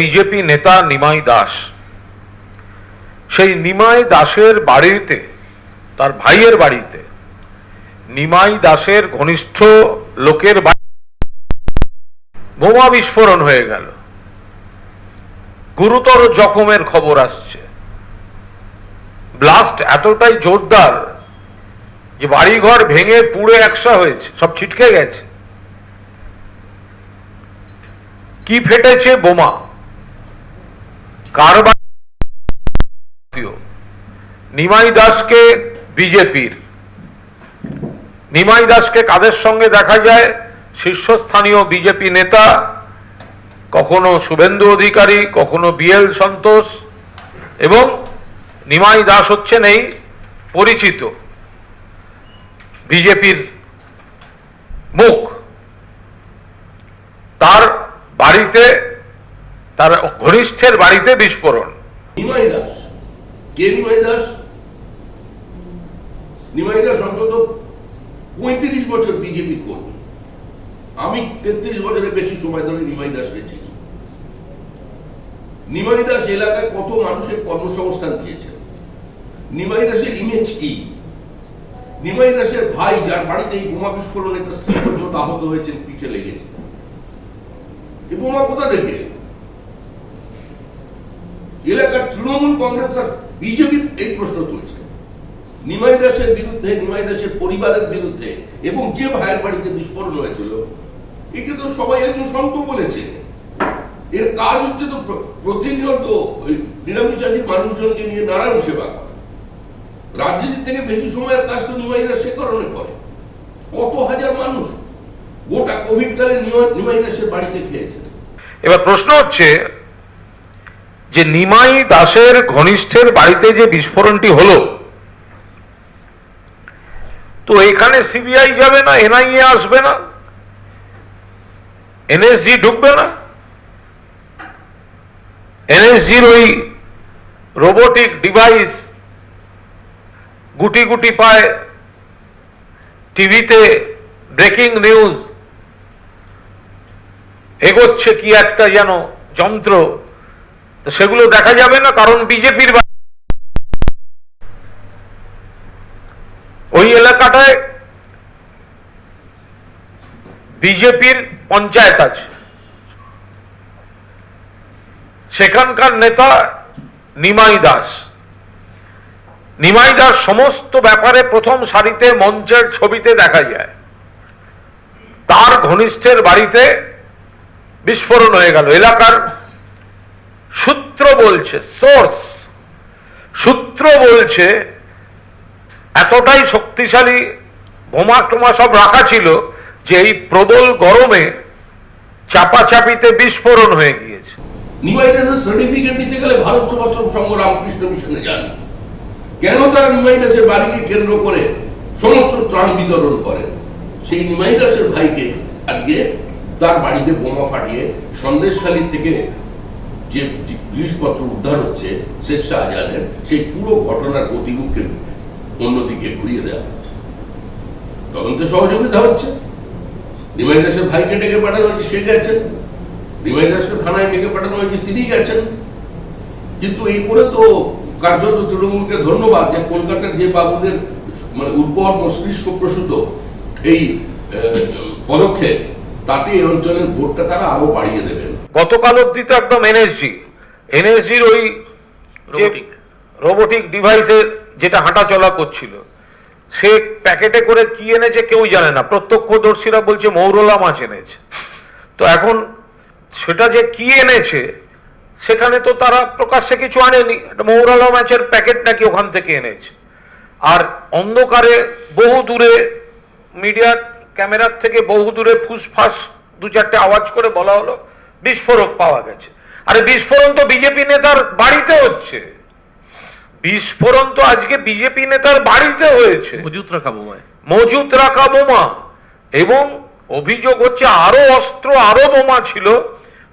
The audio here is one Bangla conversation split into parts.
বিজেপি নেতা নিমাই দাস। সেই নিমাই দাসের বাড়িতে, তার ভাইয়ের বাড়িতে, নিমাই দাসের ঘনিষ্ঠ লোকের বোমা বিস্ফোরণ হয়ে গেল। গুরুতর জখমের খবর আসছে। ব্লাস্ট এতটাই জোরদার যে বাড়িঘর ভেঙে পুড়ে একসা হয়েছে, সব ছিটকে গেছে। কি ফেটেছে বোমা? নিমাই দাসকে বিজেপির। নিমাই দাসকে কাদের সঙ্গে দেখা যায়? শীর্ষস্থানীয় বিজেপি নেতা, কখনো শুভেন্দু অধিকারী, কখনো বিএল সন্তোষ এবং নিমাই দাস হচ্ছেন এই পরিচিত বিজেপির মুখ। তার বাড়িতে তার ঘনিষ্ঠের বাড়িতে বিস্ফোরণ। পঁয়ত্রিশ বছর বিজেপি কর্মী আমি তেত্রিশ বছরের বেশি সময় ধরে নিমাই দাসকে চিনি। নিমাই দাস এলাকায় কত মানুষের কর্মসংস্থান দিয়েছেন? নিমাই দাসের ইমেজ কি? নিমাই দাসের ভাই, যার বাড়িতে এই বোমা বিস্ফোরণে তার স্ত্রী আহত হয়েছেন, পিঠে লেগেছে। এই বোমা কোথা থেকে? এলাকার তৃণমূল কংগ্রেস আর বিজেপি এই প্রশ্ন তুলছে। নিমাই দাসের বিরুদ্ধে, নিমাই দাসের পরিবারের বিরুদ্ধে এবং যে ভাইয়ের বাড়িতে বিস্ফোরণ হয়েছিল, একে তো সবাই একজন সন্ত বলেছে। এর কাজ হচ্ছে তো প্রতিনিয়ত ওই নিরামিষাজি মানুষজনকে নিয়ে নারায়ণ সেবা করা। রাজনীতির থেকে বেশি সময়ের কাজ তো নিমাই দাস সে কারণে করে। কত হাজার মানুষ গোটা কোভিড কালে নিমাই দাসের বাড়িতে খেয়েছে। এবার প্রশ্ন হচ্ছে যে নিমাই দাসের ঘনিষ্ঠের বাড়িতে যে বিস্ফোরণটি হলো, তো এখানে সিবিআই যাবে না, এনআইএ আসবে না, এনএসজি ঢুকবে না, এনএসজির ওই রোবোটিক ডিভাইস গুটি গুটি পায় টিভিতে ব্রেকিং নিউজ, এগোচ্ছে কি একটা যেন যন্ত্র। তো সেগুলো দেখা যাবে না, কারণ বিজেপির ওই এলাকাটায় বিজেপির পঞ্চায়েত আছে। সেখানকার নেতা নিমাই দাস। নিমাই দাস সমস্ত ব্যাপারে প্রথম সারিতে মঞ্চের ছবিতে দেখা যায়। তার ঘনিষ্ঠের বাড়িতে বিস্ফোরণ হয়ে গেল। এলাকার সূত্র বলছে সোর্স সূত্র বলছে, এতটাই শক্তিশালী বোমা টোমা সব রাখা ছিল যে এই প্রবল গরমে চাপাচাপিতে বিস্ফোরণ হয়ে গিয়েছে। সেই নিমাই দাসের ভাইকে আজকে তার বাড়িতে বোমা ফাটিয়ে সন্দেশখালী থেকে যে জিনিসপত্র উদ্ধার হচ্ছে শেখ শাহজাহানের, সেই পুরো ঘটনার গতিমুখকে অন্যদিকে ঘুরিয়ে দেওয়া হচ্ছে। তদন্তে সহযোগিতা হচ্ছে। নিমাই দাসের ভাইকে ডেকে পাঠানো হয়েছে, সে গেছেন। নিমাই দাসকে থানায় ডেকে পাঠানো হয়েছে, তিনি গেছেন। কিন্তু এই করে তো কার্যত তৃণমূলকে ধন্যবাদ যে কলকাতার যে বাবুদের মানে উর্বর মস্তিষ্ক প্রসূত এই পদক্ষেপ তাতে এই অঞ্চলের ভোটটা তারা আরও বাড়িয়ে দেবেন। গতকাল অব্দি তো একদম এনএসজি এনএসজির ওই রোবোটিক রোবোটিক ডিভাইসের যেটা হাঁটা চলা করছিল সে প্যাকেটে করে কি এনেছে কেউ জানে না। প্রত্যক্ষদর্শীরা বলছে মৌরলা মাছ এনেছে। তো এখন সেটা যে কি এনেছে সেখানে তো তারা প্রকাশ্যে কিছু আনেনি। একটা মৌরলা মাছের প্যাকেট নাকি ওখান থেকে এনেছে। আর অন্ধকারে বহু দূরে মিডিয়ার ক্যামেরার থেকে বহু দূরে ফুসফাস দু চারটে আওয়াজ করে বলা হলো বিস্ফোরক পাওয়া গেছে। আরে বিস্ফোরণ তো বিজেপি নেতার বাড়িতে হচ্ছে। বিস্ফোরণ তো আজকে বিজেপি নেতার বাড়িতে হয়েছে। মজুত রাখা বোমায় মজুত রাখা বোমা। এবং অভিযোগ হচ্ছে আরও অস্ত্র আরও বোমা ছিল।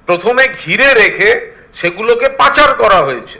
প্রথমে ঘিরে রেখে সেগুলোকে পাচার করা হয়েছে।